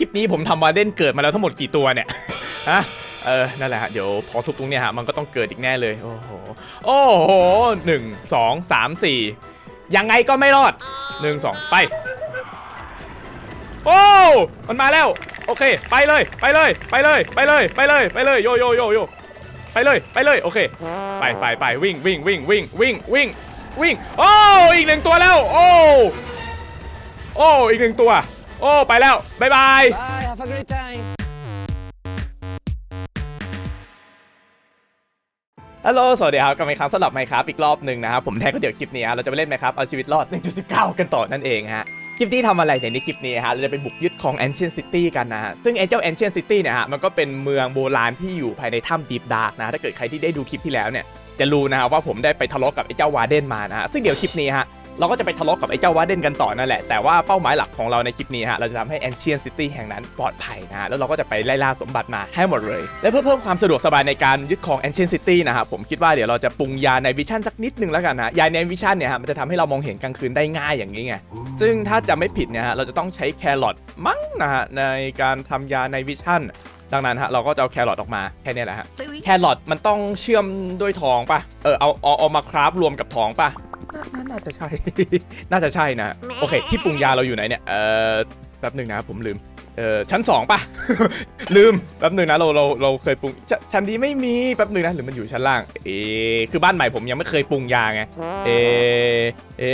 ลิปนี้ผมทำวาเดนเกิดมาแล้วทั้งหมดกี่ตัวเนี่ยฮะเออ นั่นแหละฮะ เดี๋ยวพอทุบตรงเนี้ยฮะ มันก็ต้องเกิดอีกแน่เลย โอ้โห โอ้โหหนึ่งสองสามสี่ยังไงก็ไม่รอดหนึ่งสองไป โอ้ มันมาแล้ว โอเค ไปเลย ไปเลย ไปเลย ไปเลย ไปเลย ไปเลย โยโยโยโยไปเลย ไปเลย โอเค ไปไปไปวิ่งวิ่งวิ่งวิ่งวิ่งวิ่งวิ่ง โอ้ อีกหนึ่งตัวแล้ว โอ้ โอ้ อีกหนึ่งตัว โอ้ไปแล้วบายบาย Bye, have a great time. ฮัลโหล สวัสดีครับกลับมาอีกครั้งสำหรับไมครับอีกรอบหนึ่งนะครับ ผมแท็กก็เดี๋ยวคลิปนี้ฮะเราจะไปเล่นไหมครับเอาชีวิตรอด 1.19 กันต่อนั่นเองฮะ คลิปที่ทำอะไรในคลิปนี้ฮะ เราจะไปบุกยึดของ Ancient City กันนะฮะ ซึ่งไอ้เจ้า Ancient City เนี่ยฮะ มันก็เป็นเมืองโบราณที่อยู่ภายในถ้ำ Deep Dark นะ ถ้าเกิดใครที่ได้ดูคลิปที่แล้วเนี่ย จะรู้นะฮะว่าผมได้ไปทะเลาะกับไอ้เจ้าวาเดนมานะฮะ ซึ่งเดี๋ยวคลิปนี้ฮะ เราก็จะไปทะเลาะกับไอ้เจ้าวาเดนกันต่อนั่นแหละ แต่ว่าเป้าหมายหลักของเราในคลิปนี้ฮะ เราจะทำให้ Ancient City แห่งนั้นปลอดภัยนะฮะ แล้วเราก็จะไปไล่ล่าสมบัติมาให้หมดเลย และเพื่อเพิ่มความสะดวกสบายในการยึดของ Ancient City นะฮะ ผมคิดว่าเดี๋ยวเราจะปรุงยาในวิชั่นสักนิดนึงแล้วกันนะยาในวิชั่นเนี่ยฮะ มันจะทำให้เรามองเห็นกลางคืนได้ง่ายอย่างนี้ไง ซึ่งถ้าจะไม่ผิดเนี่ยฮะ เราจะต้องใช้แครอทมั้งนะฮะในการทำยาในวิชั่นดังนั้นฮะเราก็จะเอาแครอทออกมาแค่เนี้แหละฮะแครอทมันต้องเชื่อมด้วยทองป่ะเออเอาเอาเอามาคราฟรวมกับทองป่ะ นานาน่าจะใช่ น่าจะใช่นะ โอเค ที่ปรุงยาเราอยู่ไหนเนี่ย เออแป๊บหนึ่งนะผมลืม เออชั้นสองป่ะ ลืมแป๊บหนึ่งนะเราเราเราเคยปรุงชชั้นนี้ไม่มีแป๊บหนึ่งนะหรือมันอยู่ชั้นล่างเออคือบ้านใหม่ผมยังไม่เคยปรุงยาไง เอเอ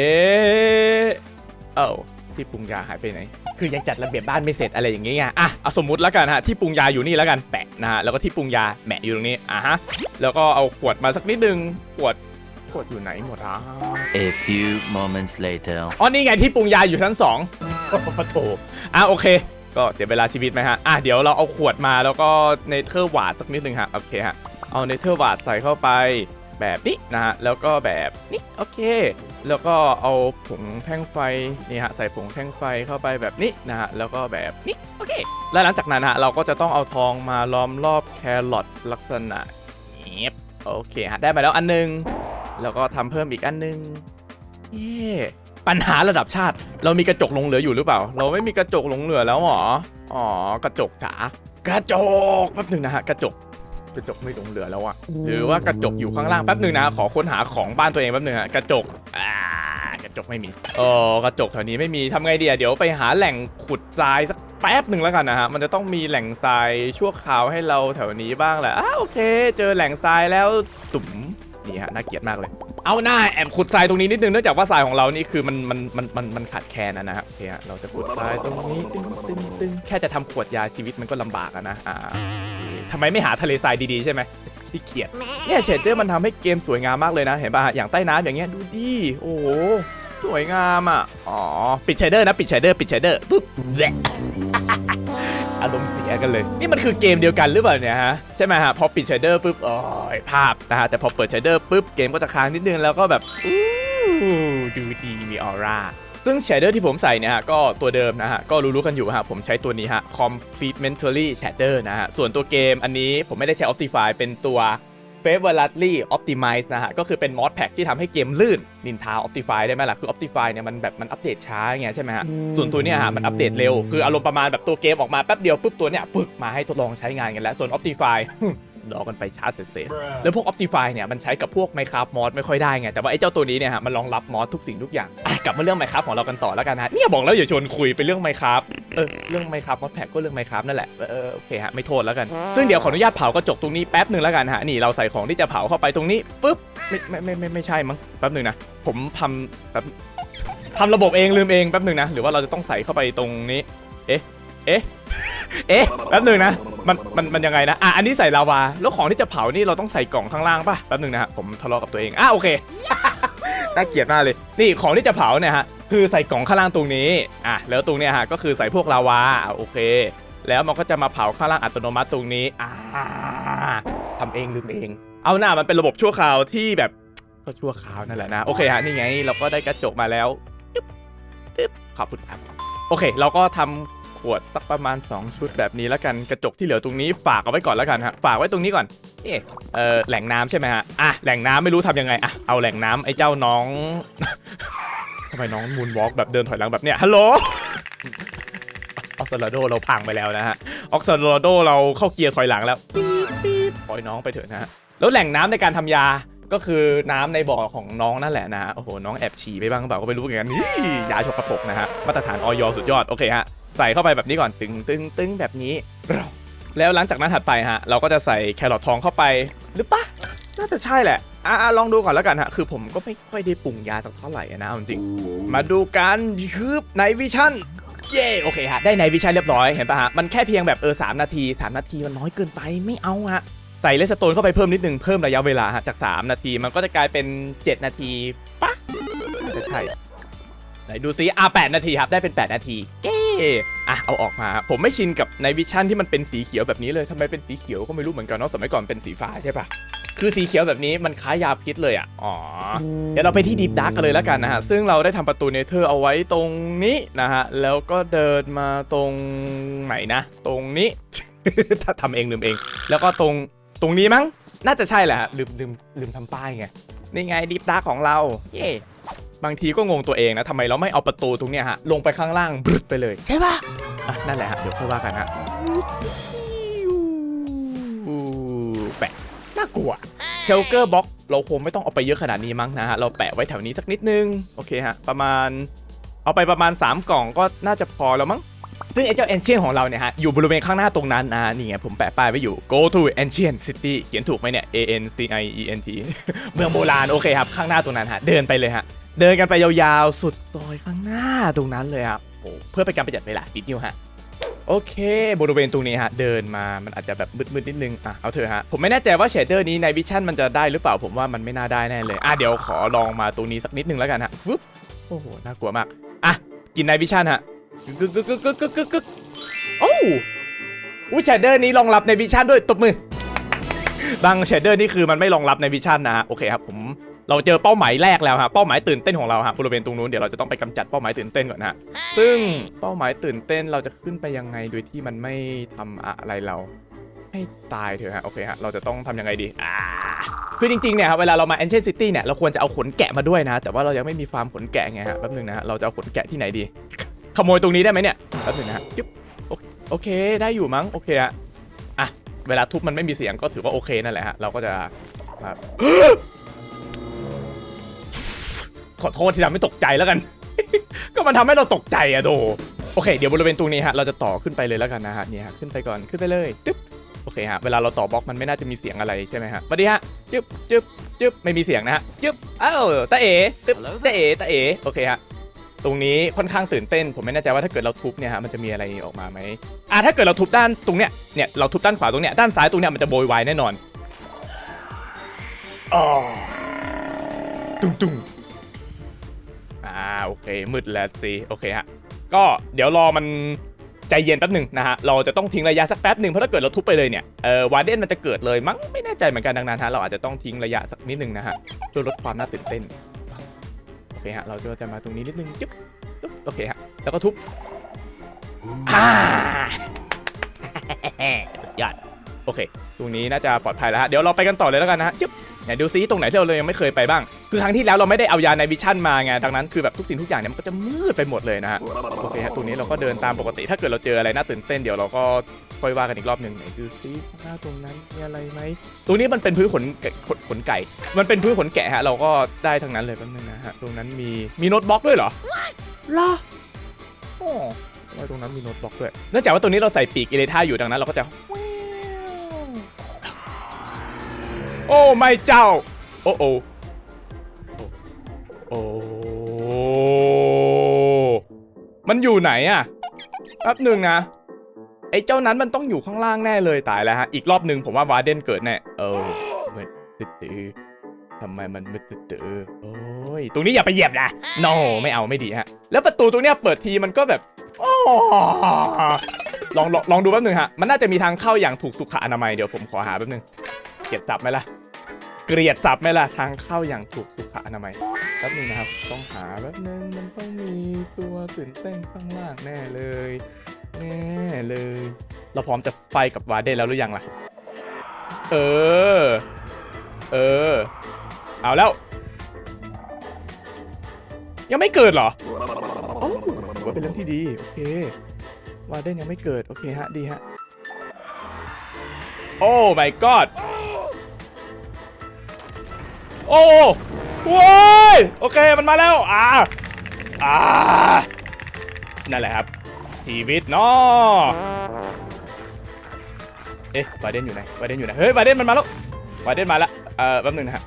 เอ้าที่ปรุงยาหายไปไหน คือยังจัดระเบียบบ้านไม่เสร็จอะไรอย่างเงี้ยอะเอาสมมุติแล้วกันฮะที่ปรุงยาอยู่นี่แล้วกันแปะนะฮะแล้วก็ที่ปรุงยาแหมะอยู่ตรงนี้อะฮะแล้วก็เอาขวดมาสักนิดนึงขวด ขวดอยู่ไหนหมดอะ A few moments later. อ๋อนี่ไงที่ปรุงยาอยู่ชั้นสองโอ้โถอะโอเค ก็เสียเวลาชีวิตไหมฮะ อะเดี๋ยวเราเอาขวดมาแล้วก็เนเธอร์วาดสักนิดนึงฮะ โอเคฮะ เอาเนเธอร์วาดใส่เข้าไปแบบนี้นะฮะ แล้วก็แบบนี้โอเค แล้วก็เอาผงแท่งไฟนี่ฮะใส่ผงแท่งไฟเข้าไปแบบนี้นะฮะ แล้วก็แบบนี้โอเค และหลังจากนั้นฮะเราก็จะต้องเอาทองมาล้อมรอบแครอทลักษณะนี้โอเคฮะ ได้มาแล้วอันหนึง แล้วก็ทำเพิ่มอีกอันหนึงเย่ปัญหาระดับชาติ เรามีกระจกหลงเหลืออยู่หรือเปล่า เราไม่มีกระจกหลงเหลือแล้วหรออ๋อกระจกจ๋ากระจกแป๊บหนึ่งนะฮะกระจกกระจกไม่หลงเหลือแล้วอะหรือว่ากระจกอยู่ข้างล่างแป๊บหนึ่งนะขอค้นหาของบ้านตัวเองแป๊บหนึ่งฮะกระจกอ่ากระจกไม่มีเออกระจกแถวนี้ไม่มีทำไงดีอะเดี๋ยวไปหาแหล่งขุดทรายสักแป๊บหนึ่งแล้วกันนะฮะมันจะต้องมีแหล่งทรายชั่วคราวให้เราแถวนี้บ้างแหละอ้าโอเค เจอแหล่งทรายแล้วตุ่ม นี่ฮะน่าเกลียดมากเลย เอาหน้าแอบขุดทรายตรงนี้นิดนึงเนื่องจากว่าทรายของเรานี่คือมันมันมันมันมันขาดแคลนนะนะครับโอเคฮะเราจะขุดทรายตรงนี้ตึ้งตึ้งตึ้งแค่จะทำขวดยาชีวิตมันก็ลำบากอะนะอ่าทำไมไม่หาทะเลทรายดีๆใช่ไหมที่เกียดเนี่ยเชดเดอร์มันทำให้เกมสวยงามมากเลยนะเห็นป่ะอย่างใต้น้ำอย่างเงี้ยดูดิโอ้สวยงามอะอ๋อปิดเชดเดอร์นะปิดเชดเดอร์ปิดเชดเดอร์ปุ๊บแหละ อารมณ์เสียกันเลย นี่มันคือเกมเดียวกันหรือเปล่าเนี่ยฮะ ใช่ไหมฮะ พอปิดเชดเดอร์ปุ๊บโอ้ยภาพนะฮะ แต่พอเปิดเชดเดอร์ปุ๊บเกมก็จะค้างนิดนึงแล้วก็แบบอู้ดูดีมีออร่าซึ่งเชเดอร์ที่ผมใส่เนี่ยฮะก็ตัวเดิมนะฮะก็รู้ๆกันอยู่ฮะผมใช้ตัวนี้ฮะ complementary shader นะฮะส่วนตัวเกมอันนี้ผมไม่ได้ใช้ optify เป็นตัว favorably optimize นะฮะ ก็คือเป็น mod pack ที่ทำให้เกมลื่น นินทา optify ได้ไหมล่ะ คือ optify เนี่ยมันแบบมันอัปเดตช้าไงใช่ไหมฮะ ส่วนตัวเนี้ยฮะมันอัปเดตเร็ว คืออารมณ์ประมาณแบบตัวเกมออกมาแป๊บเดียวปุ๊บตัวเนี้ยปึ๊กมาให้ทดลองใช้งานกันแล้ว ส่วน optify รอกันไปช้าเสร็จๆแล้วพวก Optify เนี่ยมันใช้กับพวก Minecraft mod ไม่ค่อยได้ไง แต่ว่าไอ้เจ้าตัวนี้เนี่ยฮะมันรองรับมอสทุกสิ่งทุกอย่างกลับมาเรื่อง Minecraft ของเรากันต่อแล้วกันฮะเนี่ยบอกแล้วอย่าชวนคุยไปเรื่อง Minecraft เออเรื่อง Minecraft mod pack ก็เรื่อง Minecraft นั่นแหละเออโอเคฮะไม่โทษแล้วกันซึ่งเดี๋ยวขออนุญาตเผากระจกตรงนี้แป๊บหนึ่งแล้วกันฮะนี่เราใส่ของที่จะเผาเข้าไปตรงนี้ปุ๊บไม่ไม่ไม่ไม่ไม่ใช่มั้งแป๊บหนึ่งนะผมทำแป๊บทำระบบเองลืมเองแป๊บหนึ่งนะหรือว่าเราจะต้องใส่เข้าไปตรงนี้ เอ๊ะ เอ๊ะ เอ๊ะ แป๊บหนึ่งนะ มัน มัน มันยังไงนะ อะ อันนี้ใส่ลาวา แล้วของที่จะเผานี่เราต้องใส่กล่องข้างล่างป่ะ แป๊บหนึ่งนะฮะ ผมทะเลาะกับตัวเอง อะ โอเค น่าเกลียดมากเลย นี่ของที่จะเผาเนี่ยฮะ คือใส่กล่องข้างล่างตรงนี้ อะ แล้วตรงเนี้ยฮะ ก็คือใส่พวกลาวาอะโอเค แล้วมันก็จะมาเผาข้างล่างอัตโนมัติตรงนี้ อ่าทำเองลืมเอง เอาหน้ามันเป็นระบบชั่วคราวที่แบบ ก็ชั่วคราวนั่นแหละนะ โอเคฮะ นี่ไง เราก็ได้กระจกมาแล้วขอบคุณครับ โอเค เราก็ทำข วดสักประมาณ 2 ชุดแบบนี้แล้วกันกระจกที่เหลือตรงนี้ฝากเอาไว้ก่อนแล้วกันฮะฝากไว้ตรงนี้ก่อนเอะเออแหล่งน้ำใช่ไหมฮะอะแหล่งน้ำไม่รู้ทำยังไงอะเอาแหล่งน้ำไอ้เจ้าน้องทำไมน้องมูนวอล์กแบบเดินถอยหลังแบบเนี้ยฮัลโหลออกซาโดเราพังไปแล้วนะฮะออกซาโดเราเข้าเกียร์ถอยหลังแล้วปี๊ปี๊ดปล่อยน้องไปเถอะนะฮะแล้วแหล่งน้ำในการทำยาก็คือน้ำในบ่อของน้องนั่นแหละนะฮะโอ้โหน้องแอบฉี่ไปบ้างเปล่าก็ไม่รู้เหมือนกันนี่ยาฉกกระปกนะฮะมาตรฐานออยสุดยอดโอเคฮะ ใส่เข้าไปแบบนี้ก่อนตึงตึงตึงแบบนี้ แล้วหลังจากนั้นถัดไปฮะ เราก็จะใส่แครอททองเข้าไปหรือปะน่าจะใช่แหละอะๆลองดูก่อนแล้วกันฮะ คือผมก็ไม่ค่อยได้ปรุงยาสักเท่าไหร่อะนะเอาจริง มาดูกันคืบในวิชั่นเย่โอเคฮะ ได้ในวิชั่นเรียบร้อยเห็นปะฮะ มันแค่เพียงแบบเออสามนาที 3 นาทีมันน้อยเกินไปไม่เอาฮะใส่เลสโตนเข้าไปเพิ่มนิดนึงเพิ่มระยะเวลาฮะจาก 3 นาทีมันก็จะกลายเป็น 7 นาทีปะน่าจะใช่ไหนดูซิอะ8นาทีครับ ได้เป็น 8 นาทีเย่ อะเอาออกมา ผมไม่ชินกับในวิชั่นที่มันเป็นสีเขียวแบบนี้เลยทำไมเป็นสีเขียวก็ไม่รู้เหมือนกันเนาะสมัยก่อนเป็นสีฟ้าใช่ปะคือสีเขียวแบบนี้มันคล้ายยาพิษเลยอะ อ๋อ เดี๋ยวเราไปที่ดีฟดาร์กกันเลยแล้วกันนะฮะ ซึ่งเราได้ทำประตูเนเธอร์เอาไว้ตรงนี้นะฮะ แล้วก็เดินมาตรงไหนนะ ตรงนี้ ถ้าทำเองลืมเอง แล้วก็ตรงตรงนี้มั้ง น่าจะใช่แหละฮะลืมลืมลืมทำป้ายไง นี่ไงดีฟดาร์กของเรา เย่ บางทีก็งงตัวเองนะทำไมเราไม่เอาประตูตรงเนี้ยฮะลงไปข้างล่างบรึดไปเลย ใช่ปะอะนั่นแหละฮะเดี๋ยวค่อยว่ากันฮะแปะน่ากลัวเชลเกอร์บ็อกเราคงไม่ต้องเอาไปเยอะขนาดนี้มั้งนะฮะเราแปะไว้แถวนี้สักนิดนึงโอเคฮะประมาณ เอาไปประมาณ 3 กล่องก็น่าจะพอแล้วมั้ง ซึ่งไอ้เจ้า Ancient ของเราเนี่ยฮะอยู่บริเวณข้างหน้าตรงนั้นนะนี่ไงผมแปะป้ายไว้อยู่ go to Ancient City เขียนถูกไหมเนี่ย A N C I E N T เมืองโบราณโอเคครับข้างหน้าตรงนั้นฮะเดินไปเลยฮะเดินกันไปยาวๆ สุดซอยข้างหน้าตรงนั้นเลยครับโอ้เพื่อเป็นการประหยัดเวลาดิดนิ้วฮะโอเค บริเวณตรงนี้ฮะ เดินมามันอาจจะแบบมืดๆนิดนึง อะ เอาเถอะฮะ ผมไม่แน่ใจว่าเชดเดอร์นี้ในวิชั่นมันจะได้หรือเปล่าผมว่ามันไม่น่าได้แน่เลย อะ เดี๋ยวขอลองมาตรงนี้สักนิดนึงแล้วกันฮะวึบโอ้โห น่ากลัวมาก อะ กินในวิชั่นฮะ กึกกึกกึกกึกกึกกึกกึกโอ้อู้เชดเดอร์นี้รองรับในวิชั่นด้วยตบมือ บางเชดเดอร์นี่คือมันไม่รองรับในวิชั่นนะฮะโอเคครับผมเราเจอเป้าหมายแรกแล้วฮะเป้าหมายตื่นเต้นของเราฮะบริเวณตรงนู้นเดี๋ยวเราจะต้องไปกำจัดเป้าหมายตื่นเต้นก่อนฮะซึ่งเป้าหมายตื่นเต้นเราจะขึ้นไปยังไงโดยที่มันไม่ทำอะไรเราให้ตายเถอะฮะโอเคฮะเราจะต้องทำยังไงดีอ่าคือจริงๆเนี่ยครับเวลาเรามา Ancient City เนี่ยเราควรจะเอาขนแกะมาด้วยนะ แต่ว่าเรายังไม่มีฟาร์มขนแกะไงฮะแป๊บนึงนะฮะเราจะเอาขนแกะที่ไหนดี ขโมยตรงนี้ได้ไหมเนี่ยแป๊บนึงนะฮะจึ๊บโอเคได้อยู่มั้งโอเคฮะอะเวลาทุบมันไม่มีเสียงก็ถือว่าโอเคนั่นแหละฮะเราก็จะขอโทษที่ทำให้ตกใจแล้วกัน ก็มันทำให้เราตกใจอะโดโอเค เดี๋ยวบริเวณตรงนี้ฮะเราจะต่อขึ้นไปเลยแล้วกันนะฮะเนี่ยฮะขึ้นไปก่อนขึ้นไปเลยจึ๊บโอเคฮะเวลาเราต่อบล็อกมันไม่น่าจะมีเสียงอะไรใช่ไหมฮะสวัสดีฮะจึ๊บจึ๊บจึ๊บไม่มีเสียงนะฮะจึ๊บอ้าวตาเอ๋ตึ๊บตาเอ๋ตาเอ๋โอเคฮะ ตรงนี้ค่อนข้างตื่นเต้น ผมไม่แน่ใจว่าถ้าเกิดเราทุบเนี่ยฮะมันจะมีอะไรออกมาไหมอ่าถ้าเกิดเราทุบด้านตรงเนี้ยเนี่ยเราทุบด้านขวาตรงเนี้ยด้านซ้ายตรงเนี้ยมันจะโวยวายแน่นอนอ๋อตุ้งตุ้งอ่าโอเคมืดแล้วสิโอเคฮะก็เดี๋ยวรอมันใจเย็นแป๊บหนึ่งนะฮะเราจะต้องทิ้งระยะสักแป๊บหนึ่งเพราะถ้าเกิดเราทุบไปเลยเนี่ยเออวาเดนมันจะเกิดเลยมั้งไม่แน่ใจเหมือนกันดังนั้นฮะเราอาจจะต้องทิ้งระยะสักนิดหนึ่งนะฮะเพื่อลดความน่าตื่นเต้นโอ เคฮะ เราก็จะมาตรงนี้นิดนึงจึ๊บจึ๊บโอเคฮะ แล้วก็ทุบอ่าสุดยอด โอเค ตรงนี้น่าจะปลอดภัยแล้วฮะ เดี๋ยวเราไปกันต่อเลยแล้วกันนะฮะจึ๊บไหนดูซิตรงไหนที่เรายังไม่เคยไปบ้าง คือครั้งที่แล้วเราไม่ได้เอายาในวิชั่นมาไง ดังนั้นคือแบบทุกสิ่งทุกอย่างเนี่ยมันก็จะมืดไปหมดเลยนะฮะ โอเคฮะ ตรงนี้เราก็เดินตามปกติ ถ้าเกิดเราเจออะไรน่าตื่นเต้นเดี๋ยวเราก็ค่อยว่ากันอีกรอบหนึ่งไหนดูซิหน้าตรงนั้นมีอะไรไหม ตรงนี้มันเป็นพื้นขนแกะขนขนไก่ มันเป็นพื้นขนแกะฮะ เราก็ได้ทั้งนั้นเลยแป๊บนึงนะฮะ ตรงนั้นมีมีโน้ตบล็อกด้วยเหรอเหรอโอ้ตรงนั้นมีโน้ตบล็อกด้วย เนื่องจากว่าตรงนี้เราใส่ปีกอิเลท่าอยู่ดังนั้นเราก็จะ โอ้ไม่เจ้า โอ้โอโอ้มันอยู่ไหนอะแป๊บหนึ่งนะ ไอ้เจ้านั้นมันต้องอยู่ข้างล่างแน่เลยตายแล้วฮะ อีกรอบหนึ่งผมว่าวาเดนเกิดแน่ เออมืดตื้อทำไมมันมืดตื้อโอ้ย ตรงนี้อย่าไปเหยียบนะ no ไม่เอาไม่ดีฮะ แล้วประตูตรงเนี้ยเปิดทีมันก็แบบอ้ลองลองลองดูแป๊บหนึ่งฮะ มันน่าจะมีทางเข้าอย่างถูกสุขอนามัย เดี๋ยวผมขอหาแป๊บหนึ่ง เกลียดสับไหมล่ะ เกลียดสับไหมล่ะ ทางเข้าอย่างถูกสุขอนามัยแป๊บนึงนะครับ ต้องหาแป๊บหนึงมันต้องมีตัวตื่นเต้นข้างล่างแน่เลย แน่เลย เราพร้อมจะไฟกับวาเดนแล้วหรือยังล่ะ เออ เออ เอาแล้ว ยังไม่เกิดเหรอโอ้ว่าเป็นเรื่องที่ดี โอเควาเดนยังไม่เกิด โอเคฮะ ดีฮะ โอ้ my god โอ้ว้ยโอเคมันมาแล้วอ่าอ่านั่นแหละครับ ชีวิตเนาะเอ๊ะวาเดนอยู่ไหนวาเดนอยู่ไหนเฮ้ยวาเดนมันมาแล้ววาเดนมาแล้วเอ่อแป๊บหนึงนะฮะ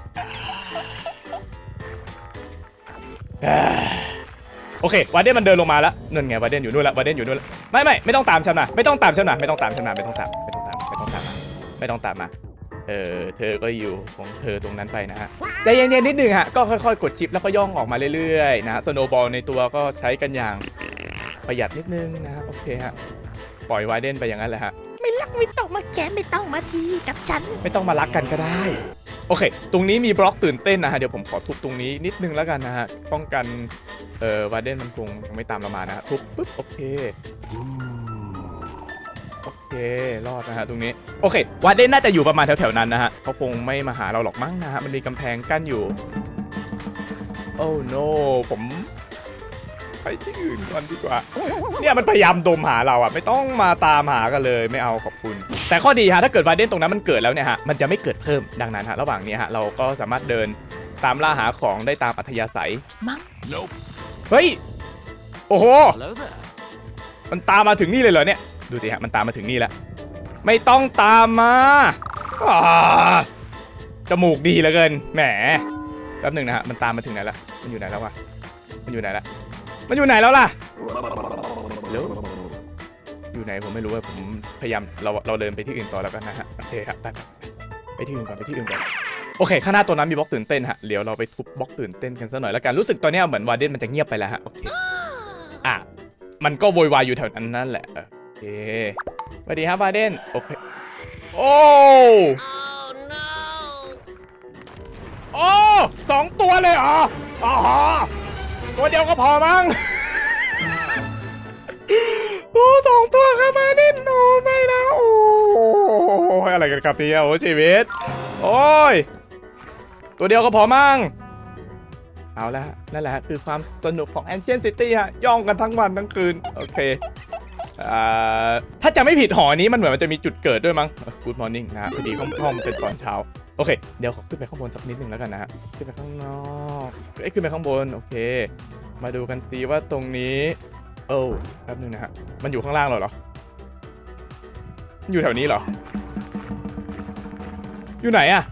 โอเควาเดนมันเดินลงมาแล้วนั่นไงวาเดนอยู่นู่นล้วาเดนอยู่นู่นล้วไม่ไม่ไม่ต้องตามฉันนะไม่ต้องตามฉันนะไม่ต้องตามฉันนะไม่ต้องตามไม่ต้องตามไม่ต้องตามมาไม่ต้องตามมา เออเธอก็อยู่ของเธอตรงนั้นไปนะฮะใจเย็นๆนิดนึงฮะก็ค่อยๆ กดชิปแล้วก็ย่องออกมาเรื่อยๆนะฮะสโนบอลในตัวก็ใช้กันอย่างประหยัดนิดนึงนะฮะโอเคฮะปล่อยวาเดนไปอย่างนั้นแหละฮะไม่รักไม่ต้องมาแกะไม่ต้องมาดีกับฉัน ไม่ต้องมารักกันก็ได้ โอเค ตรงนี้มีบล็อกตื่นเต้นนะฮะเดี๋ยวผมขอทุบตรงนี้นิดนึงแล้วกันนะฮะป้องกันเอ่อวาเดนมันคงยังไม่ตามเรามานะฮะทุบปุ๊บโอเคโอเครอดนะฮะตรงนี้โอเควาเดนน่าจะอยู่ประมาณแถวๆนั้นนะฮะเขาคงไม่มาหาเราหรอกมั้งนะฮะมันมีกำแพงกั้นอยู่โอ้ no ผมไปที่อื่นก่อนดีกว่า เนี่ยมันพยายามดมหาเราอะไม่ต้องมาตามหากันเลยไม่เอาขอบคุณ แต่ข้อดีฮะถ้าเกิดวาเดนตรงนั้นมันเกิดแล้วเนี่ยฮะมันจะไม่เกิดเพิ่มดังนั้นฮะระหว่างนี้ฮะเราก็สามารถเดินตามล่าหาของได้ตามอัธยาศัยมั้งเฮ้ย โอ้โห Hello there. มันตามมาถึงนี่เลยเหรอเนี่ย ดูสิฮะมันตามมาถึงนี่แล้ว ไม่ต้องตามมาอ่าจมูกดีเหลือเกิน แหม แป๊บหนึ่งนะฮะ มันตามมาถึงไหนแล้วมันอยู่ไหนแล้ววะ มันอยู่ไหนแล้วมันอยู่ไหนแล้วล่ะเร็วอยู่ไหนผมไม่รู้ว่าผมพยายามเราเราเดินไปที่อื่นต่อแล้วกันนะฮะ โอเคครับไปไปไปที่อื่นก่อนไปที่อื่นก่อนโอเค ข้างหน้าตัวนั้นมีบล็อกตื่นเต้นฮะ เดี๋ยวเราไปทุบบล็อกตื่นเต้นกันสักหน่อยแล้วกัน รู้สึกตอนเนี้ยเหมือนวาเดนมันจะเงียบไปแล้วฮะ โอเค อะ มันก็โวยวายอยู่แถวนั้นนั่นแหละโอ เคสวัสดีครับวาเดนโอเคโอ้โอ้สองตัวเลยเหรออ๋อตัวเดียวก็พอมั้งโอ้สองตัวครับมาเดนโอ้ไม่นะโอ้ยอะไรกันครับเนี่ยโอ้ชีวิตโอ้ยตัวเดียวก็พอมั้งเอาละนั่นแหละคือความสนุกของ Ancient City ฮะย่องกันทั้งวันทั้งคืน โอเค ถ้าจะไม่ผิดหอนี้มันเหมือนมันจะมีจุดเกิดด้วยมั้ง Good morning นะฮะพอดีห้องห้องเป็นตอนเช้า โอเค เดี๋ยวขอขึ้นไปข้างบนสักนิดนึงแล้วกันนะฮะ ขึ้นไปข้างนอกเอ้ยขึ้นไปข้างบน โอเค มาดูกันซิว่าตรงนี้ โอ้แป๊บนึงนะฮะ มันอยู่ข้างล่างเหรอเหรอ อยู่แถวนี้เหรอ อยู่ไหนอะ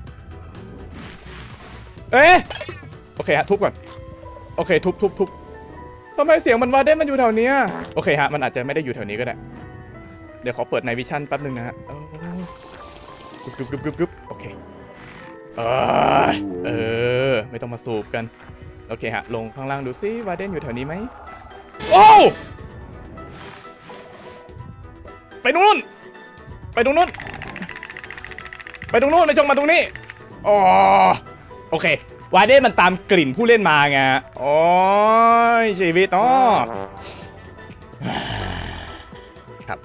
เอ๊ะ โอเคฮะทุบก่อน โอเคทุบทุบทุบ ทำไมเสียงมันวาได้มันอยู่แถวเนี้ยโอเคฮะ มันอาจจะไม่ได้อยู่แถวนี้ก็ได้ เดี๋ยวขอเปิดในวิชั่นแป๊บนึงนะฮะเออกรึบกรึบกรึบกรึบโอเค เออเออ ไม่ต้องมาสูบกัน โอเคฮะ ลงข้างล่างดูซิวาเดนอยู่แถวนี้ไหม โอ้ ไปตรงนู้น ไปตรงนู้น ไปตรงนู้นไม่ชงมาตรงนี้ อ๋อ โอเค วายเดนมันตามกลิ่นผู้เล่นมาไงโอ้ยชีวิตอ๋อครับ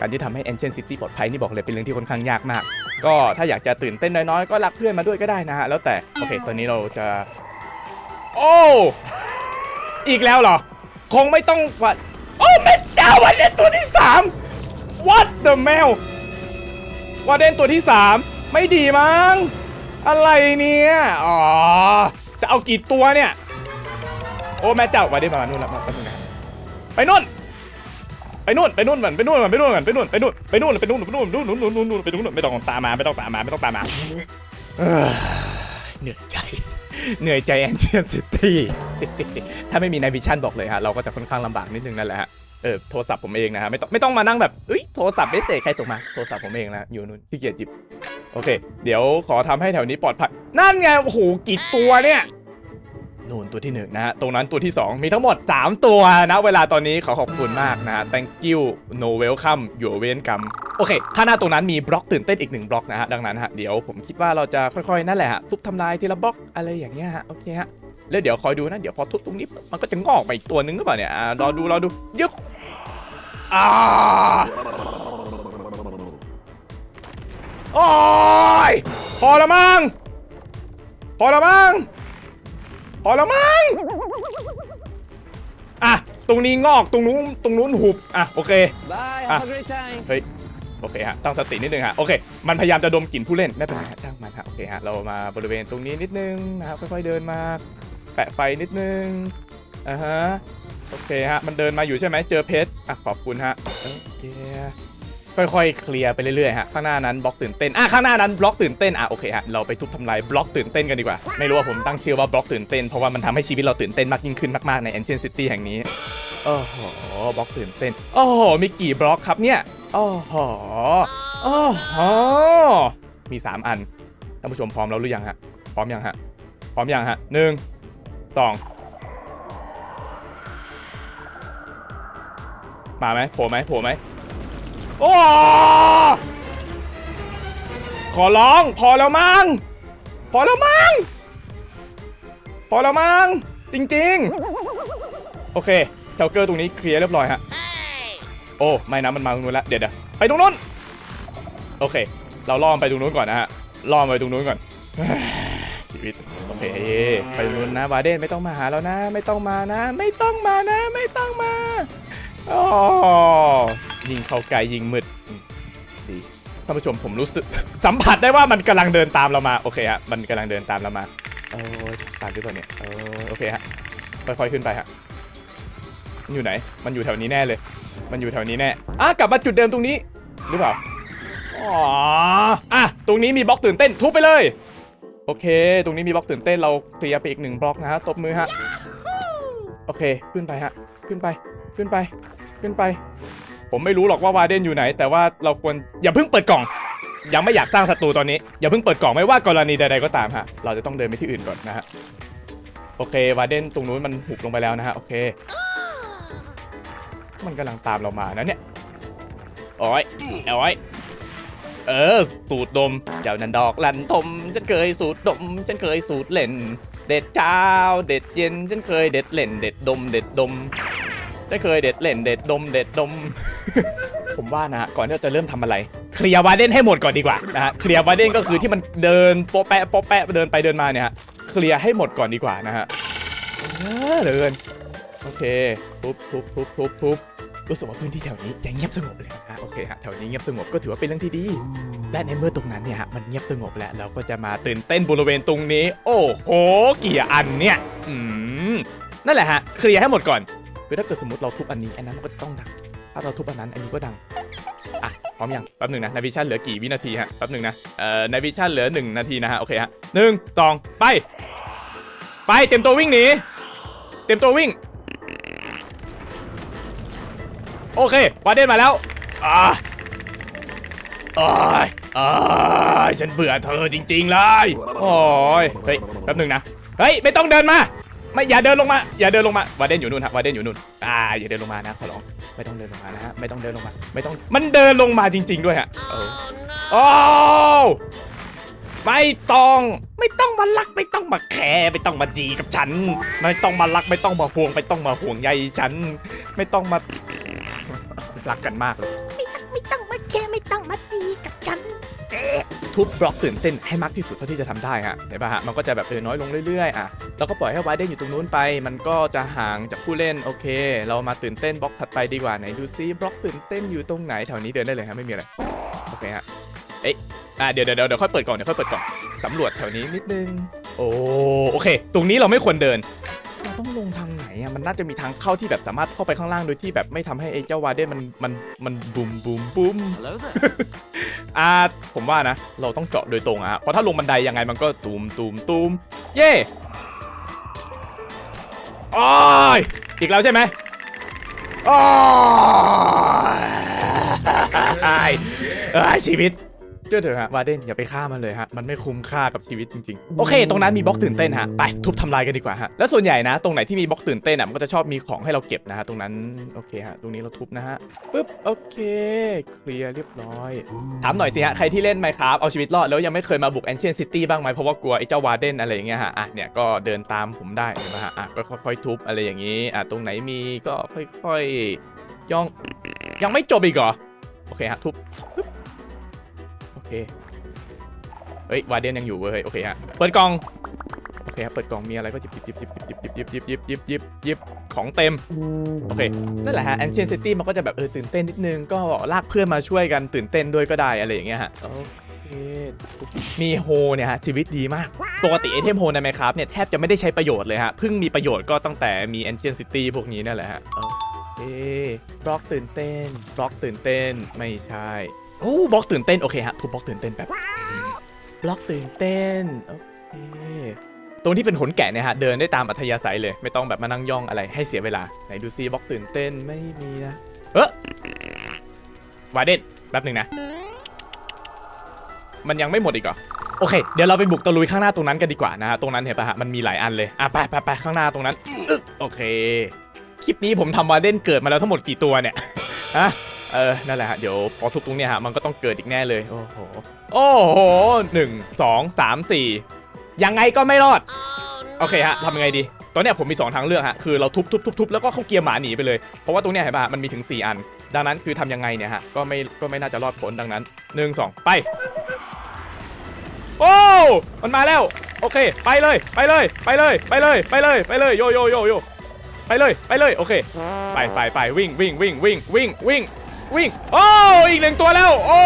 การที่ทำให้ Ancient City ปลอดภัยนี่บอกเลยเป็นเรื่องที่ค่อนข้างยากมาก ก็ถ้าอยากจะตื่นเต้นน้อยๆ ก็รักเพื่อนมาด้วยก็ได้นะฮะ แล้วแต่ โอเค ตอนนี้เราจะ โอ้ อีกแล้วเหรอ คงไม่ต้องว่าโอ้แม่เจ้าวันเดนตัวที่สาม What the mail วาเดนตัวที่สามไม่ดีมั้ง อะไรเนี่ย อ๋อ จะเอากี่ตัวเนี่ย โอ้แม่เจ้าวาดนมานู่นล้วมาแป๊บนึงนะไปนู่น ไปนู่นไปนู่นเหมือนไปนู่นเหมือนไปนู่นเหมือนไปนู่นไปนู่นไปนู่นไปนู่นไปนู่นไปนู่นไปนู่นไปนู่นไปนู่นไม่ต้องตามมาไม่ต้องตามมาไม่ต้องตามมาเหนื่อยใจเหนื่อยใจแอนเชียนซิตี้ถ้าไม่มีนายวิชั่นบอกเลยฮะเราก็จะค่อนข้างลำบากนิดนึงนั่นแหละฮะ เออโทรศัพท์ผมเองนะฮะไม่ต้องไม่ต้องมานั่งแบบเอ้ยโทรศัพท์ไม่เสกใครส่งมาโทรศัพท์ผมเองนะอยู่นู่นที่เกียจหยิบโอเค เดี๋ยวขอทำให้แถวนี้ปลอดภัยนั่นไงโอ้โหกี่ตัวเนี่ยนู่นตัวที่หนึ่งนะฮะตรงนั้นตัวที่สองมีทั้งหมด 3 ตัวนะเวลาตอนนี้ขอขอบคุณมากนะฮะ thank you no welcome your welcome โอเคข้างหน้าตรงนั้นมีบล็อกตื่นเต้นอีกหนึ่งบล็อกนะฮะดังนั้นฮะเดี๋ยวผมคิดว่าเราจะค่อยๆนั่นแหละฮะทุบทำลายทีละบล็อกอะไรอย่างเงี้ยฮะโอเคฮะแล้วเดี๋ยวคอยดูนะเดี๋ยวพอทุบตรงนี้มันก็จะงอกไปอีกตัวนึงหรือเปล่าเนี่ยรอดูรอดูยึบ อ่าโอ้ยพอละมั้งพอละมั้งพอละมั้งอะ ตรงนี้งอก ตรงนู้น ตรงนู้นหุบ อะ โอเค Bye. Ah. Have a great time. เฮ้ย โอเคฮะ ตั้งสตินิดนึงฮะ โอเค มันพยายามจะดมกลิ่นผู้เล่น ไม่เป็นไรฮะช่างมันฮะ โอเคฮะ เรามาบริเวณตรงนี้นิดนึงนะครับ ค่อยๆเดินมา แปะไฟนิดนึง อ่าฮะ โอเคฮะ มันเดินมาอยู่ใช่ไหมเจอเพชรอะขอบคุณฮะโอเคค่อยๆ เคลียร์ไปเรื่อยๆฮะ ข้างหน้านั้นบล็อกตื่นเต้น อะข้างหน้านั้นบล็อกตื่นเต้น อะโอเคฮะ เราไปทุบทำลายบล็อกตื่นเต้นกันดีกว่า ไม่รู้ว่าผมตั้งชื่อว่าบล็อกตื่นเต้น เพราะว่ามันทำให้ชีวิตเราตื่นเต้นมากยิ่งขึ้นมากๆ ใน Ancient City แห่งนี้ โอ้โห บล็อกตื่นเต้น โอ้โห มีกี่บล็อกครับเนี่ย โอ้โห โอ้โห มี 3 อัน ท่านผู้ชมพร้อมแล้วหรือยังฮะ พร้อมยังฮะ พร้อมยังฮะหนึ่งสอง มาไหมโผล่ไหมโผล่ไหมโอ้ขอร้องพอแล้วมั้งพอแล้วมั้งพอแล้วมั้งจริง ๆ โอเคเทลเกอร์ตรงนี้เคลียร์เรียบร้อยฮะโอ้ไม่นะมันมาตรงนู้นแล้วเดี๋ยวเดี๋ยวไปตรงนู้นโอเค เราล่อมไปตรงนู้นก่อนนะฮะล่อมไปตรงนู้นก่อนชีวิตโอเคไปตรงนู้นนะวาเดนไม่ต้องมาหาเรานะ ไม่ต้องมานะ ไม่ต้องมานะ ไม่ต้องมา อ๋อยิงเข้าไกลยิงมืดดีท่านผู้ชมผมรู้สึก สัมผัสได้ว่ามันกำลังเดินตามเรามาโอเคฮะมันกำลังเดินตามเรามาโอ้ยตามหรือเปล่าเนี่ยเออโอเคฮะค่อยๆขึ้นไปฮะมันอยู่ไหน มันอยู่แถวนี้แน่เลย มันอยู่แถวนี้แน่อะกลับมาจุดเดิมตรงนี้ หรือเปล่าอ๋ออะตรงนี้มีบล็อกตื่นเต้นทุบไปเลยโอเค ตรงนี้มีบล็อกตื่นเต้นเราเคลียร์ไปอีกหนึ่งบล็อกนะฮะตบมือฮะโอเค ขึ้นไปฮะ ขึ้นไป ขึ้นไป ขึ้นไป ผมไม่รู้หรอกว่าวาเดนอยู่ไหน แต่ว่าเราควรอย่าเพิ่งเปิดกล่อง ยังไม่อยากสร้างศัตรูตอนนี้ อย่าเพิ่งเปิดกล่องไม่ว่ากรณีใดๆก็ตามฮะ เราจะต้องเดินไปที่อื่นก่อนนะฮะ โอเควาเดนตรงนู้นมันหุบลงไปแล้วนะฮะ โอเค มันกำลังตามเรามานะเนี่ยโอ้ยโอ้ยเออ สูตรดม เจ้านันดอกลันทม ฉันเคยสูตรดม ฉันเคยสูตรเล่น เด็ดเช้า เด็ดเย็น ฉันเคยเด็ดเล่น เด็ดดม เด็ดดม ฉันเคยเด็ดเล่นเด็ดดมเด็ดดม ผมว่านะฮะก่อนที่เราจะเริ่มทำอะไร เคลียร์วาเดนให้หมดก่อนดีกว่านะฮะเคลียร์วาเดนก็คือที่มันเดินโป๊ะแปะโป๊ะแปะเดินไปเดินมาเนี่ยฮะเคลียร์ให้หมดก่อนดีกว่านะฮะเออเหลยเกินโอเคทุบทุบทุบทุบทุบรู้สึกว่าพื้นที่แถวนี้จะเงียบสงบเลยนะโอเคฮะแถวนี้เงียบสงบก็ถือว่าเป็นเรื่องที่ดีและในเมื่อตรงนั้นเนี่ยฮะมันเงียบสงบแล้วเราก็จะมาตื่นเต้นบริเวณตรงนี้ โอ้โหกี่อันเนี่ยอืมนั่นแหละฮะเคลียร์ให้หมดก่อน คือถ้าเกิดสมมติเราทุบอันนี้อันนั้นมันก็จะต้องดัง ถ้าเราทุบอันนั้นอันนี้ก็ดัง อะ พร้อมยัง แป๊บหนึ่งนะนาวิชั่นเหลือกี่วินาทีฮะ แป๊บหนึ่งนะ เอ่อนาวิชั่นเหลือหนึ่งนาทีนะฮะ โอเคฮะหนึ่งสองไป ไป เต็มตัววิ่งหนี เต็มตัววิ่ง โอเควาเดนมาแล้ว อ่าอ้าอ้ายฉันเบื่อเธอจริงๆเลย โอ้ย เฮ้ย แป๊บหนึ่งนะ เฮ้ย ไม่ต้องเดินมา ไม่อย่าเดินลงมา อย่าเดินลงมาวาเดนอยู่นู่นฮะวาเดนอยู่นู่นอ่าอย่าเดินลงมานะขอร้องไม่ต้องเดินลงมานะฮะไม่ต้องเดินลงมา ไม่ต้องมันเดินลงมาจริง ๆ ด้วยฮะโอ้โอ้ไม่ต้องไม่ต้องมารักไม่ต้องมาแคร์ไม่ต้องมาดีกับฉัน ไม่ต้องมารักไม่ต้องมาห่วงไม่ต้องมาห่วงใยฉัน ไม่ต้องมารักกันมากเลยไม่ต้องมาแค่ไม่ต้องมาดีกับฉันทุบบล็อกตื่นเต้นให้มากที่สุดเท่าที่จะทำได้ฮะเห็นปะฮะมันก็จะแบบเออน้อยลงเรื่อยๆอะ แล้วก็ปล่อยให้ไวเดนอยู่ตรงนู้นไป มันก็จะห่างจากผู้เล่นโอเค เรามาตื่นเต้นบล็อกถัดไปดีกว่าไหนดูซิบล็อกตื่นเต้นอยู่ตรงไหนแถวนี้เดินได้เลยฮะไม่มีอะไรโอเคฮะเอ๊ะอะเดี๋ยวเดี๋ยวเดี๋ยวค่อยเปิดกล่องเดี๋ยวค่อยเปิดกล่องสำรวจแถวนี้นิดนึงโอ้โอเค ตรงนี้เราไม่ควรเดินเราต้องลงทางไหนอะมันน่าจะมีทางเข้าที่แบบสามารถเข้าไปข้างล่างโดยที่แบบไม่ทำให้ไอ้เจ้าวาเดนมันมันมันบูมบูมบูม Hello there. อ่าผมว่านะ เราต้องเจาะโดยตรงอะฮะเพราะถ้าลงบันไดยังไงมันก็ตูมตูมตูมเย่ โอ้ยอีกแล้วใช่ไหมโอ้ยเอ้ยชีวิต เชื่อเถอะฮะวาเดนอย่าไปฆ่ามันเลยฮะมันไม่คุ้มค่ากับชีวิตจริงๆ โอเค ตรงนั้นมีบล็อกตื่นเต้นฮะไปทุบทำลายกันดีกว่าฮะแล้วส่วนใหญ่นะ ตรงไหนที่มีบล็อกตื่นเต้นอะมันก็จะชอบมีของให้เราเก็บนะฮะตรงนั้นโอเคฮะตรงนี้เราทุบนะฮะปึ๊บโอเคเคลียร์เรียบร้อยถามหน่อยสิฮะใครที่เล่น Minecraft เอาชีวิตรอดแล้วยังไม่เคยมาบุก Ancient City บ้างไหมเพราะว่ากลัวไอ้เจ้าวาเดนอะไรอย่างเงี้ยฮะอะเนี่ยก็เดินตามผมได้เห็นไหมฮะอะก็ค่อยๆทุบอะไรอย่างงี้อะตรงไหนมีก็ค่อยๆย่องยังไม่จบอีกเหรอโอเคฮะทุบปึ๊บโอ เค เฮ้ย วาเดนยังอยู่เว้ย โอเคฮะ เปิดกล่อง โอเคครับเปิดกล่อง มีอะไรก็หยิบหยิบหยิบหยิบหยิบหยิบหยิบหยิบหยิบหยิบหยิบของเต็ม โอเค นั่นแหละฮะ Ancient City มันก็จะแบบเออตื่นเต้นนิดนึง ก็ลากเพื่อนมาช่วยกันตื่นเต้นด้วยก็ได้อะไรอย่างเงี้ยฮะมีโฮเนี่ยฮะชีวิตดีมาก ปกติไอเทมโฮใน Minecraft เนี่ยแทบจะไม่ได้ใช้ประโยชน์เลยฮะ เพิ่งมีประโยชน์ก็ตั้งแต่มี Ancient City พวกนี้นั่นแหละฮะโอเคบล็อกตื่นเต้น บล็อกตื่นเต้น ไม่ใช่ โอ้บล็อกตื่นเต้น โอเคฮะทุบบล็อกตื่นเต้นแบบบล็อกตื่นเต้น โอเค ตรงที่เป็นขนแกะเนี่ยฮะ เดินได้ตามอัธยาศัยเลย ไม่ต้องแบบมานั่งย่องอะไรให้เสียเวลา ไหนดูซิบล็อกตื่นเต้นไม่มีนะ เออวาเดนแป๊บหนึ่งนะ มันยังไม่หมดอีกเหรอโอเค เดี๋ยวเราไปบุกตะลุยข้างหน้าตรงนั้นกันดีกว่านะฮะ ตรงนั้นเห็นปะฮะ มันมีหลายอันเลย อะไปไปไปข้างหน้าตรงนั้นอโอเค คลิปนี้ผมทำวาเดนเกิดมาแล้วทั้งหมดกี่ตัวเนี่ย ฮะ เออ นั่นแหละฮะ เดี๋ยวพอทุบตรงเนี้ยฮะ มันก็ต้องเกิดอีกแน่เลย โอ้โห โอ้โหหนึ่งสองสามสี่ยังไงก็ไม่รอด โอเคฮะทำยังไงดี ตอนเนี้ยผมมี 2 ทางเลือกฮะ คือเราทุบทุบทุบทุบแล้วก็เข้าเกียร์หมาหนีไปเลย เพราะว่าตรงเนี้ยเห็นป่ะ มันมีถึง 4 อัน ดังนั้นคือทำยังไงเนี่ยฮะ ก็ไม่ ก็ไม่น่าจะรอดผลดังนั้น 1 2 ไป โอ้ มันมาแล้ว โอเค ไปเลย ไปเลย ไปเลย ไปเลย ไปเลย ไปเลย โยโยโยโยไปเลย ไปเลย โอเค ไปไปไปวิ่งวิ่งวิ่งวิ่งวิ่งวิ่ง วิ่งโอ้อีกหนึ่งตัวแล้ว โอ้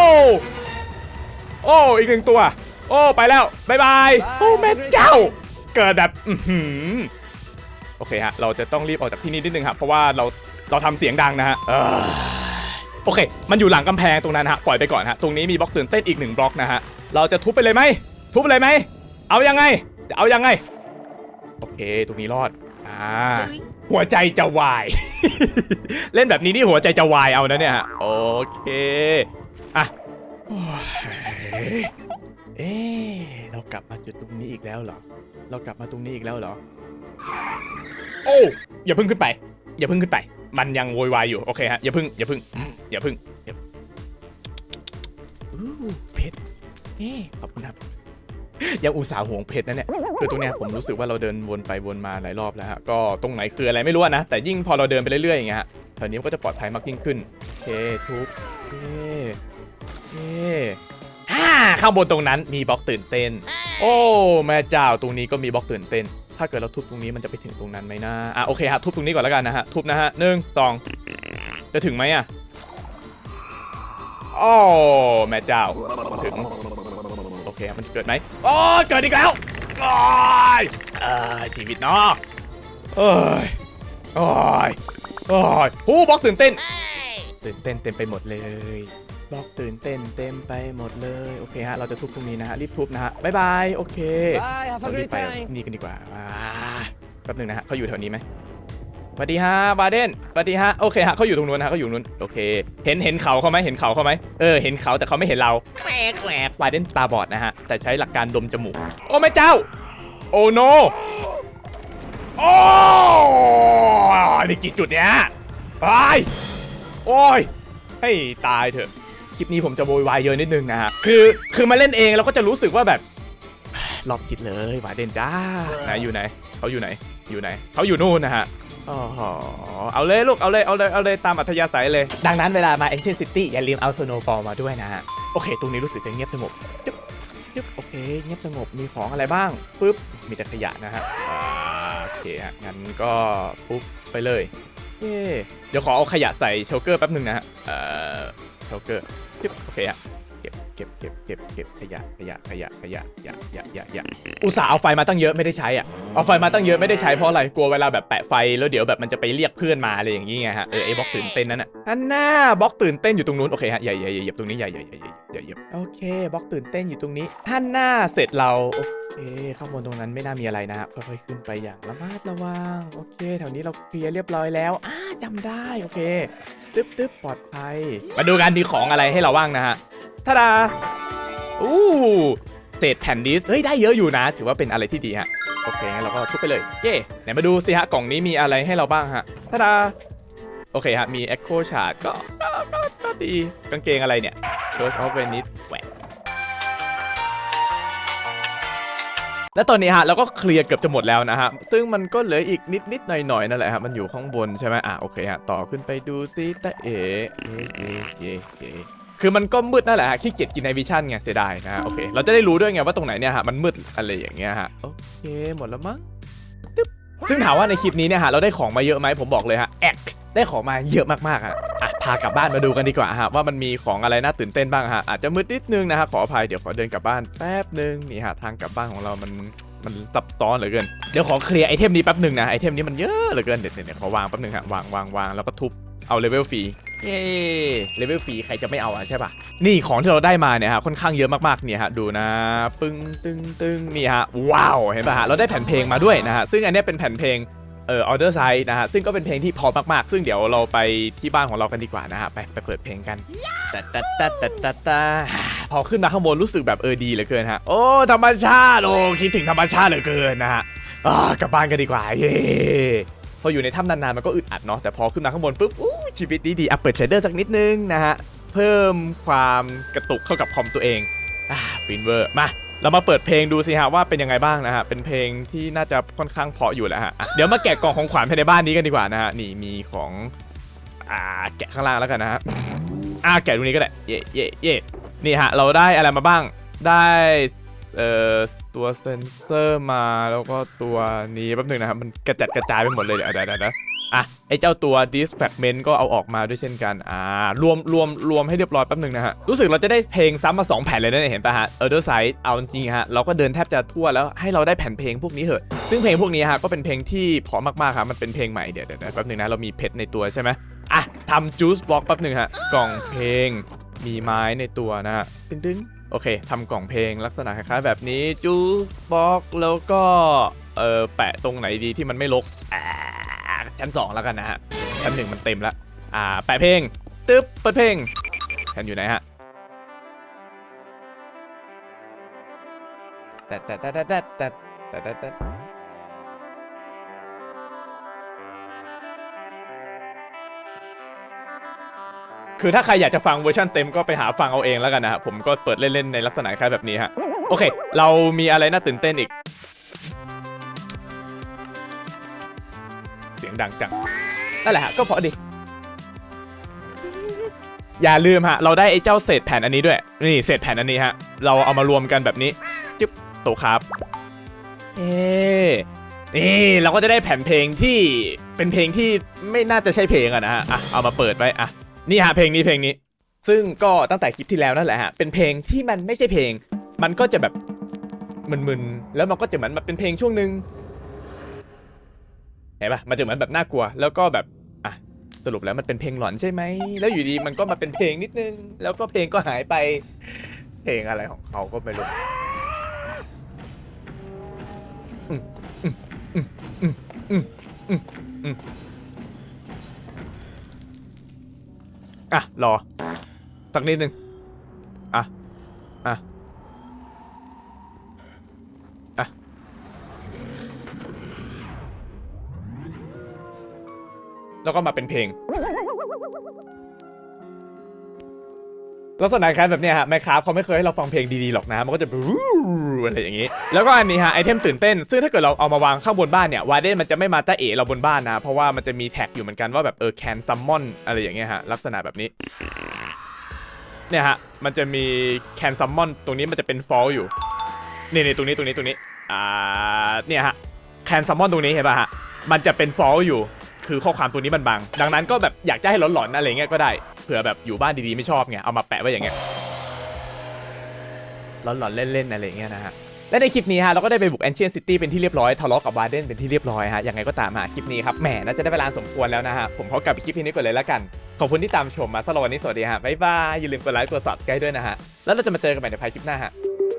โอ้อีกหนึ่งตัว โอ้ไปแล้วบายบายโอ้แม่เจ้า เกิดแบบอือหือโอเคฮะเราจะต้องรีบออกจากที่นี่นิดนึงครับเพราะว่าเราเราทำเสียงดังนะฮะเอ้ยโอเค มันอยู่หลังกำแพงตรงนั้นฮะปล่อยไปก่อนฮะตรงนี้มีบล็อกตื่นเต้นอีกหนึ่งบล็อกนะฮะเราจะทุบไปเลยไหมทุบไปเลยไหมเอายังไงจะเอายังไง โอเค ตรงนี้รอดอ่า หัวใจจะวาย เล่นแบบนี้นี่หัวใจจะวายเอานะเนี่ยฮะโอเคอะโอ้ยเอ๊เรากลับมาจุดตรงนี้อีกแล้วเหรอ เรากลับมาตรงนี้อีกแล้วเหรอ โอ้อย่าเพิ่งขึ้นไป อย่าเพิ่งขึ้นไป มันยังโวยวายอยู่ โอเคฮะ อย่าเพิ่ง อย่าเพิ่ง อย่าเพิ่งอู้เพชรเอ๊ขอบคุณครับ ยังอุตส่าห์ห่วงเพชรนะเนี่ยคือตรงเนี้ยผมรู้สึกว่าเราเดินวนไปวนมาหลายรอบแล้วฮะก็ตรงไหนคืออะไรไม่รู้นะ แต่ยิ่งพอเราเดินไปเรื่อยๆอย่างเงี้ยฮะแถวนี้มันก็จะปลอดภัยมากยิ่งขึ้นโอเคทุบโอเคเคฮ่าข้างบนตรงนั้นมีบล็อกตื่นเต้น โอ้แม่เจ้าตรงนี้ก็มีบล็อกตื่นเต้น ถ้าเกิดเราทุบตรงนี้มันจะไปถึงตรงนั้นไหมนะอะโอเคฮะทุบตรงนี้ก่อนแล้วกันนะฮะทุบนะฮะหนึ่งสองจะถึงไหมอะโอ้แม่เจ้าถึง เคครับมันจะเกิดไหมโอ้ยเกิดอีกแล้วโอ้ยเอ้ยชีวิตเนาะโอ้ยโอ้ยโอ้ยหูบล็อกตื่นเต้น ตื่นเต้นเต็มไปหมดเลยบล็อกตื่นเต้นเต็มไปหมดเลยโอเคฮะเราจะทุบตรงนี้นะฮะรีบทุบนะฮะบ๊ายบายโอเค Bye, have เรา a รีบ great ไป time. นี่กันดีกว่าอ่าแป๊บหนึงนะฮะเขาอยู่แถวนี้ไหมส วัสดีฮะบาเดนสวัสดีฮะโอเคฮะเขาอยู่ตรงนู้นฮะเขาอยู่นู้นโอเค เห็นเห็นเขาเขาไหมเห็นเขาเขาไหมเออเห็นเขาแต่เขาไม่เห็นเราแหวกแหวกบาเดนตาบอดนะฮะแต่ใช้หลักการดมจมูกโอ้แม่เจ้าโอ้โนโอ้ยนี่กี่จุดเนี้ยไปโอ้ยให้ตายเถอะคลิปนี้ผมจะโวยวายเยอะนิดนึงนะฮะคือคือมาเล่นเองเราก็จะรู้สึกว่าแบบรอบคิดเลยวาเดนจ้าไหนอยู่ไหนเขาอยู่ไหนอยู่ไหนเขาอยู่นู่นนะฮะ อ๋อเอาเลยลูก เอาเลย เอาเลย เอาเลยตามอัธยาศัยเลย ดังนั้นเวลามา Ancient City อย่าลืมเอา Snowball มาด้วยนะฮะ โอเค ตรงนี้รู้สึกจะเงียบสงบจึ๊บจึ๊บโอเค เงียบสงบ มีของอะไรบ้างปึ๊บ มีแต่ขยะนะฮะอ่าโอเคฮะ งั้นก็ปุ๊บไปเลย เย้เดี๋ยวขอเอาขยะใส่เชลเกอร์แป๊บหนึ่งนะฮะ เอ่อ เชลเกอร์ จึ๊บโอเคฮะเก็บเก็บเก็บเก็บเก็บขยะขยะขยะขยะขยะขยะขยะขยะอุตส่าห์เอาไฟมาตั้งเยอะไม่ได้ใช้อะเอาไฟมาตั้งเยอะไม่ได้ใช้เพราะอะไรกลัวเวลาแบบแปะไฟแล้วเดี๋ยวแบบมันจะไปเรียกเพื่อนมาอะไรอย่างงี้ไงฮะเออไอ้บล็อกตื่นเต้นนั่นน่ะอันน่าบล็อกตื่นเต้นอยู่ตรงนู้นโอเคฮะอย่าอย่าอย่เหยียบตรงนี้อย่าอย่าอย่าอย่าอย่เหยียบโอเคบล็อกตื่นเต้นอยู่ตรงนี้ฮันน่าเสร็จเราโอเคข้างบนตรงนั้นไม่น่ามีอะไรนะฮะค่อยๆขึ้นไปอย่างระมัดระวังโอเคแถวนี้เราเคลียร์เรียบร้อยแล้วอ่าจำได้โอเค ตึ๊บตึ๊บปลอดภัย มาดูกันมีของอะไรให้เราบ้างนะฮะทาดาอู้เศษแผ่นดิสเฮ้ยได้เยอะอยู่นะ ถือว่าเป็นอะไรที่ดีฮะโอเคงั้นเราก็ทุบไปเลย เย่ไหนมาดูสิฮะกล่องนี้มีอะไรให้เราบ้างฮะทาดาโอเคฮะมี Echo Shard ก็ก็ก็ก็ดีกางเกงอะไรเนี่ย Church of Venice แหวก และตอนนี้ฮะเราก็เคลียร์เกือบจะหมดแล้วนะฮะซึ่งมันก็เหลืออีกนิดนิดหน่อยหน่อยนั่นแหละฮะมันอยู่ข้างบนใช่ไหมอะโอเคฮะต่อขึ้นไปดูซิตาเอ๋เอ๋เอ๋เอ๋เอคือมันก็มืดนั่นแหละฮะขี้เกียจกินในวิชั่นไงเสียดายนะฮะโอเคเราจะได้รู้ด้วยไงว่าตรงไหนเนี่ยฮะมันมืดอะไรอย่างเงี้ยฮะโอเคหมดแล้วมั้งซึ่งถามว่าในคลิปนี้เนี่ยฮะเราได้ของมาเยอะไหมผมบอกเลยฮะแอก ได้ของมาเยอะมากๆฮะอะพากลับบ้านมาดูกันดีกว่าฮะว่ามันมีของอะไรน่าตื่นเต้นบ้างฮะอาจจะมืดนิดนึงนะฮะขออภัยเดี๋ยวขอเดินกลับบ้านแป๊บนึงนี่ฮะทางกลับบ้านของเรามันมันซับซ้อนเหลือเกิน เดี๋ยวขอเคลียร์ไอเทมนี้แป๊บหนึ่งนะไอเทมนี้มันเยอะเหลือเกินเดี๋ยวเดี๋ยวเดี๋ยวขอวางแป๊บหนึ่งฮะวางวางวางแล้วก็ทุบเอาเลเวลฟรีเย้เลเวลฟรีใครจะไม่เอาอะใช่ปะนี่ของที่เราได้มาเนี่ยฮะค่อนข้างเยอะมากๆเนี่ยฮะดูนะ ปึ้งตึงตึงนี่ฮะว้าวเห็นปะฮะเราได้แผ่นเพลงมาด้วยนะฮะซึ่งอันนี้เป็นแผ่นเพลง เอ่อออเดอร์ไซด์นะฮะซึ่งก็เป็นเพลงที่เพอมากๆ ซึ่งเดี๋ยวเราไปที่บ้านของเรากันดีกว่านะฮะไปไปเปิดเพลงกันตัดตัดตัดตัดตัดตัดพอขึ้นมาข้างบนรู้สึกแบบเออดีเหลือเกินฮะโอ้ธรรมชาติโอ้คิดถึงธรรมชาติเหลือเกินนะฮะอ่ากลับบ้านกันดีกว่าเย้พออยู่ในถ้ำนานๆมันก็อึดอัดเนาะแต่พอขึ้นมาข้างบนปุ๊บอู้ชีวิตดีๆอะเปิดเชดเดอร์สักนิดนึงนะฮะเพิ่มความกระตุกเข้ากับคอมตัวเองอ่าฟินเวอร์มา เรามาเปิดเพลงดูสิฮะว่าเป็นยังไงบ้างนะฮะ เป็นเพลงที่น่าจะค่อนข้างเพาะอยู่แล้วฮะอะเดี๋ยวมาแกะกล่องของขวัญภายในบ้านนี้กันดีกว่านะฮะ นี่มีของอ่าแกะข้างล่างแล้วกันนะฮะอ่าแกะตรงนี้ก็ได้ เย่เย่เย่นี่ฮะ เราได้อะไรมาบ้าง ได้เอ่อตัวเซนเซอร์มาแล้วก็ตัวนี้แป๊บหนึงนะครับมันกระจัดกระจายไปหมดเลยเดี๋ยวเดี๋ยวเดี๋ยวเดี๋ยว อะไอเจ้าตัว dis fragment ก็เอาออกมาด้วยเช่นกัน อ่ารวมรวมรวมให้เรียบร้อยแป๊บหนึ่งนะฮะ รู้สึกเราจะได้เพลงซ้ำมา 2 แผ่นเลยนะเห็นปะฮะ Other Side เอาจริงฮะ เราก็เดินแทบจะทั่วแล้วให้เราได้แผ่นเพลงพวกนี้เหอะ ซึ่งเพลงพวกนี้ฮะก็เป็นเพลงที่เพราะมากๆครับมันเป็นเพลงใหม่เดี๋ยวเดี๋ยวแป๊บหนึ่งนะเรามีเพชรในตัวใช่ไหมอะทำ juice box แป๊บหนึ่งฮะกล่องเพลงมีไม้ในตัวนะฮะตึ้งตึ้งโอเคทำกล่องเพลงลักษณะคล้ายๆแบบนี้ juice box แล้วก็เออแปะตรงไหนดีที่มันไม่รกอ่า ชั้น 2 แล้วกันนะฮะ ชั้นหนึ่งมันเต็มแล้ว อ่าแปะเพลง ตึ๊บ เปิดเพลงแผ่นอยู่ไหนฮะแต่แต่แต่แต่แต่แต่แต่แต่แต่คือถ้าใครอยากจะฟังเวอร์ชันเต็มก็ไปหาฟังเอาเองแล้วกันนะฮะผมก็เปิดเล่นๆในลักษณะคล้ายแบบนี้ฮะ โอเค เรามีอะไรน่าตื่นเต้นอีก ยงดังจัง นั่นแหละฮะก็เพราะดิอย่าลืมฮะ เราได้ไอ้เจ้าเศษแผ่นอันนี้ด้วย นี่เศษแผ่นอันนี้ฮะ เราเอามารวมกันแบบนี้ จึ๊บโตครับ เอ๊นี่เราก็จะได้แผ่นเพลงที่เป็นเพลงที่ไม่น่าจะใช่เพลงอะนะฮะ อะเอามาเปิดไว้อะ นี่ฮะเพลงนี้เพลงนี้ ซึ่งก็ตั้งแต่คลิปที่แล้วนั่นแหละฮะ เป็นเพลงที่มันไม่ใช่เพลง มันก็จะแบบมึนๆ แล้วมันก็จะเหมือนแบบเป็นเพลงช่วงหนึ่ง เห็นปะมันจะเหมือนแบบน่ากลัว แล้วก็แบบอะสรุปแล้วมันเป็นเพลงหลอนใช่ไหม แล้วอยู่ดีมันก็มาเป็นเพลงนิดนึง แล้วก็เพลงก็หายไป เพลงอะไรของเขาก็ไม่รู้อะรอสักนิดนึง แล้วก็มาเป็นเพลง ลักษณะคล้ายแบบเนี้ยฮะแมคคราฟเขาไม่เคยให้เราฟังเพลงดีๆหรอกนะมันก็จะบูอะไรอย่างงี้ แล้วก็อันนี้ฮะไอเทมตื่นเต้น ซึ่งถ้าเกิดเราเอามาวางข้างบนบ้านเนี่ยวาเดนมันจะไม่มาจ้าเอ๋เราบนบ้านนะ เพราะว่ามันจะมีแท็กอยู่เหมือนกันว่าแบบเออแคนซัมมอนอะไรอย่างเงี้ยฮะลักษณะแบบนี้เนี่ยฮะ มันจะมีแคนซัมมอนตรงนี้มันจะเป็นฟอลอยู่ นี่นี่ตรงนี้ตรงนี้ตรงนี้ อ่า เนี่ยฮะ แคนซัมมอนตรงนี้เห็นป่ะฮะ มันจะเป็นฟอลอยู่ คือข้อความตัวนี้มันบังดังนั้นก็แบบอยากจะให้หลอนๆอะไรเงี้ยก็ได้เผื่อแบบอยู่บ้านดีๆไม่ชอบไงเอามาแปะไว้อย่างเงี้ยหลอนๆเล่นๆอะไรเงี้ยนะฮะและในคลิปนี้ฮะเราก็ได้ไปบุก Ancient City เป็นที่เรียบร้อยทะเลาะกับวาเดนเป็นที่เรียบร้อยฮะยังไงก็ตามฮะคลิปนี้ครับแหมน่าจะได้เวลาสมควรแล้วนะฮะผมขอกลับไปคลิปนี้ก่อนเลยแล้วกันขอบคุณที่ตามชมมาสำหรับวันนี้สวัสดีฮะบ๊ายบายอย่าลืมกดไลค์กด subscribe ด้วยนะฮะแล้วเราจะมาเจอกันใหม่ในภายคลิปหน้าฮะ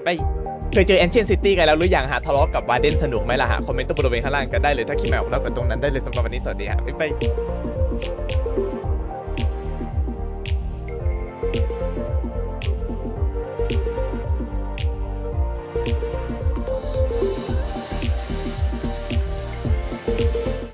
ไป เคยเจอ Ancient City กันแล้วหรือยังฮะทะเลาะกับวาเดนสนุกไหมล่ะฮะ คอมเมนต์ตรงบริเวณข้างล่างกันได้เลยถ้าคิดไม่อองเรากดตรงนั้นได้เลยสำหรับวันนี้สวัสดีฮะบ๊ายบาย